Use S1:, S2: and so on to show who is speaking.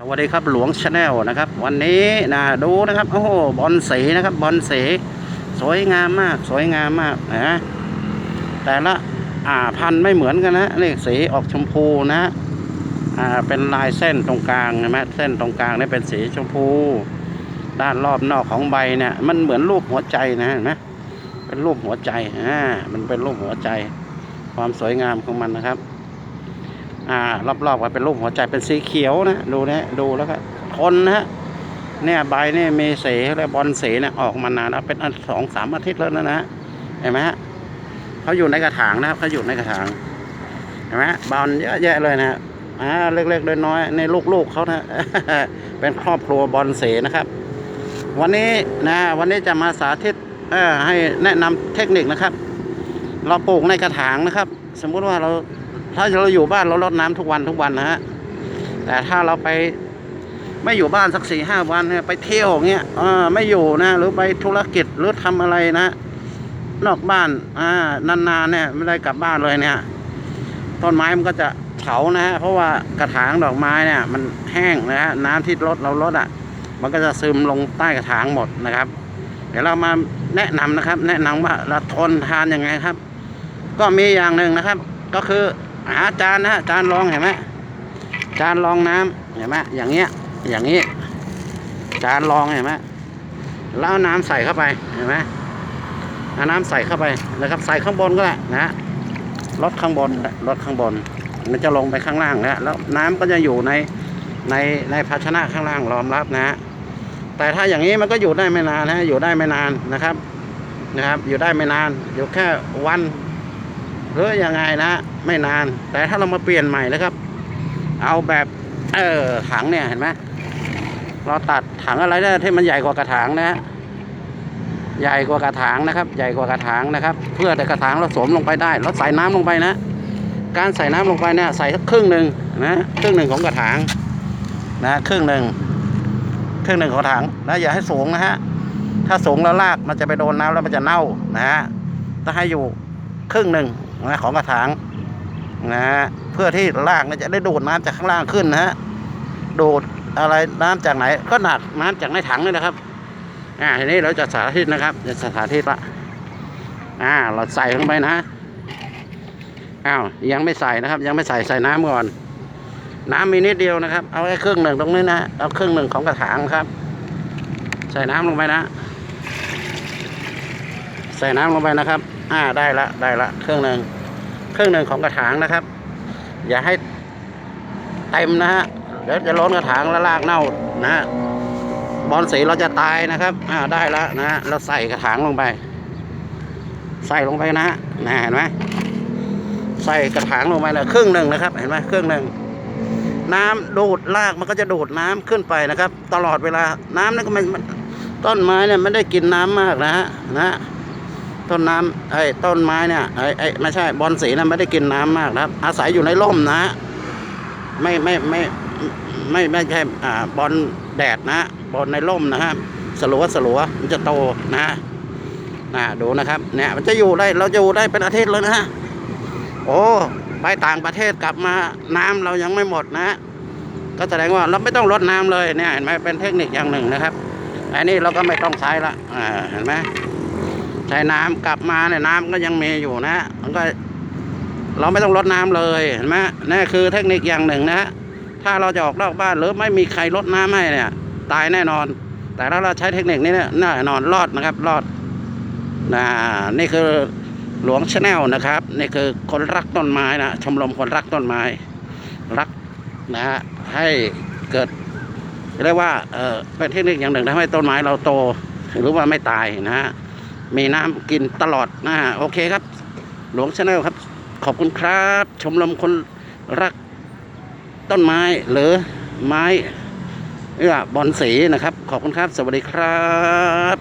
S1: สวัสดีครับหลวงชาแนลนะครับ วันนี้นะดูนะครับโอ้โหบอลสีนะครับบอลสีสวยงามมาก สวยงามมากนะแต่ละอ่าพันธุ์ไม่เหมือนกันนะนี่สีออกชมพูนะอ่าเป็นลายเส้นตรงกลางใช่ไหมเส้นตรงกลางนี่เป็นสีชมพู ด้านรอบนอกของใบเนี่ยมันเหมือนรูปหัวใจนะนไหมเป็นรูปหัวใจอ่ามันเป็นรูปหัวใจ ความสวยงามของมันนะครับ อ่ารอบๆก็เป็นรูปหัวใจเป็นสีเขียวนะดูนะดูแล้วก็คนนะฮะเนี่ยใบเนี่ยเมีสีและบอลเสเนี่ยออกมานานแล้วเป็นอันสองสามอาทิตย์แล้วนะนะเห็นไหมฮะเขาอยู่ในกระถางนะครับเขาอยู่ในกระถางเห็นไหมบอลเยอะแยะเลยนะฮะอ่าเล็กๆน้อยๆในลูกๆเขานะเป็นครอบครัวบอลเสนะครับ วันนี้นะวันนี้จะมาสาธิตเอ่อให้แนะนำเทคนิคนะครับ เราปลูกในกระถางนะครับ สมมุติว่าเรา ถ้าเราอยู่บ้านเรารดน้ำทุกวันทุกวันนะฮะ แต่ถ้าเราไปไม่อยู่บ้านสักสี่ห้าวันเนี่ยไปเที่ยวอย่างเงี้ยอไม่อยู่นะ หรือไปธุรกิจหรือทำอะไรนะ นอกบ้านอ่านานๆเนี่ยไม่ได้กลับบ้านเลยเนี่ยต้นไม้มันก็จะเฉานะฮะเพราะว่ากระถางดอกไม้เนี่ย มันแห้งนะฮะน้ำที่รดเราลดอะ มันก็จะซึมลงใต้กระถางหมดนะครับ เดี๋ยวเรามาแนะนำนะครับ แนะนำว่าเราทนทานยังไงครับ ก็มีอย่างหนึ่งนะครับ ก็คือ หาจานนะจานรองเห็นไหมจานรองน้ำเห็นไหมอย่างเงี้ย อย่างนี้ จานรองเห็นไหมแล้วเอาน้ำใส่เข้าไปเห็นไหมเอาน้ำใส่เข้าไปนะครับ ใส่ข้างบนก็ได้นะฮะลดข้างบนลดข้างบน มันจะลงไปข้างล่างนะแล้วน้ำก็จะอยู่ในในในภาชนะข้างล่างรองรับนะฮะแต่ถ้าอย่างนี้มันก็อยู่ได้ไม่นานนะอยู่ได้ไม่นานนะครับนะครับ อยู่ได้ไม่นาน อยู่แค่วัน หรือยังไงนะ ไม่นาน แต่ถ้าเรามาเปลี่ยนใหม่นะครับ เอาแบบ เออถังเนี่ยเห็นไหมเราตัดถังอะไรได้ที่มันใหญ่กว่ากระถางนะฮะใหญ่กว่ากระถางนะครับ ใหญ่กว่ากระถางนะครับ เพื่อแต่กระถางเราสวมลงไปได้เราใส่น้ำลงไปนะ การใส่น้ำลงไปเนี่ยใส่สักครึ่งหนึ่งนะครึ่งหนึ่งของกระถางนะครึ่งหนึ่งครึ่งหนึ่งของถางนะอย่าให้สูงนะฮะถ้าสูงแล้วรากมันจะไปโดนน้ำแล้วมันจะเน่านะฮะถ้าให้อยู่ครึ่งหนึ่ง นะของกระถางนะฮะเพื่อที่รากเนี่ยจะได้ดูดน้ำจากข้างล่างขึ้นนะฮะดูดอะไรน้ำจากไหน ก็หนักน้ำจากในถังนี่นะครับอ่าทีนี้เราจะสาธิตนะครับจะสาธิตละอ่าเราใส่ลงไปนะอ้าวยังไม่ใส่นะครับ ยังไม่ใส่ใส่น้ำก่อน น้ำมีนิดเดียวนะครับ เอาแค่ครึ่งหนึ่งตรงนี้นะเอาครึ่งหนึ่งของกระถางครับ ใส่น้ำลงไปนะ ใส่น้ำลงไปนะครับ อ่าได้ละได้ละเครึ่องหนึ่งเครึ่องหนึ่งของกระถางนะครับ อย่าให้เต็มนะฮะเดี๋ยวจะล้นกระถางแล้วรากเน่านะฮะบอลสีเราจะตายนะครับ อ่าได้ล้วนะฮะเราใส่กระถางลงไป ใส่ลงไปนะฮะนะเห็นไหมใส่กระถางลงไปเลยครึ่งหนึ่งนะครับ เห็นไหมครึ่งหนึ่งน้ำดูดรากมันก็จะดูดน้ำขึ้นไปนะครับ ตลอดเวลา น้ำนั่นก็มันต้นไม้เนี่ยไม่ได้กินน้ำมากนะฮะนะ ต้นน้ำไอ้ต้นไม้เนี่ยไอ้ไอ้ไม่ใช่บอลสีนะไม่ได้กินน้ำมากนะครับ อาศัยอยู่ในร่มนะไม่ไม่ไม่ไม่ไม่ใช่อ่าบอลแดดนะบอลในร่มนะฮะสลัวสลัวมันจะโตนะฮะนะดูนะครับเนี่ยมันจะอยู่ได้เราจะอยู่ได้เป็นอาทิตย์เลยนะฮะโอ้ไปต่างประเทศกลับมาน้ำเรายังไม่หมดนะ ก็แสดงว่าเราไม่ต้องลดน้ำเลยเนี่ยเห็นไหมเป็นเทคนิคอย่างหนึ่งนะครับอันนี้เราก็ไม่ต้องใช้ละอ่าเห็นไหม ใช้น้ำกลับมาเนี่ยน้ำก็ยังมีอยู่นะมันก็ เราไม่ต้องลดน้ำเลยเห็นไหมนี่คือเทคนิคอย่างหนึ่งนะถ้าเราจะออกนอกบ้านหรือไม่มีใครลดน้ำให้เนี่ย ตายแน่นอน แต่ถ้าเราใช้เทคนิคนี้เนี่ยแน่นอนรอดนะครับรอดนะนี่คือหลวงชาแนลนะครับ นี่คือคนรักต้นไม้นะชมรมคนรักต้นไม้ รักนะฮะให้เกิดเรียกว่าเออเป็นเทคนิคอย่างหนึ่งทำให้ต้นไม้เราโตหรือว่าไม่ตายนะฮะ มีน้ำกินตลอดนะฮะโอเคครับ หลวงชาแนลครับ ขอบคุณครับ ชมรมคนรักต้นไม้หรือไม้เอื้อบอลสีนะครับ ขอบคุณครับ สวัสดีครับ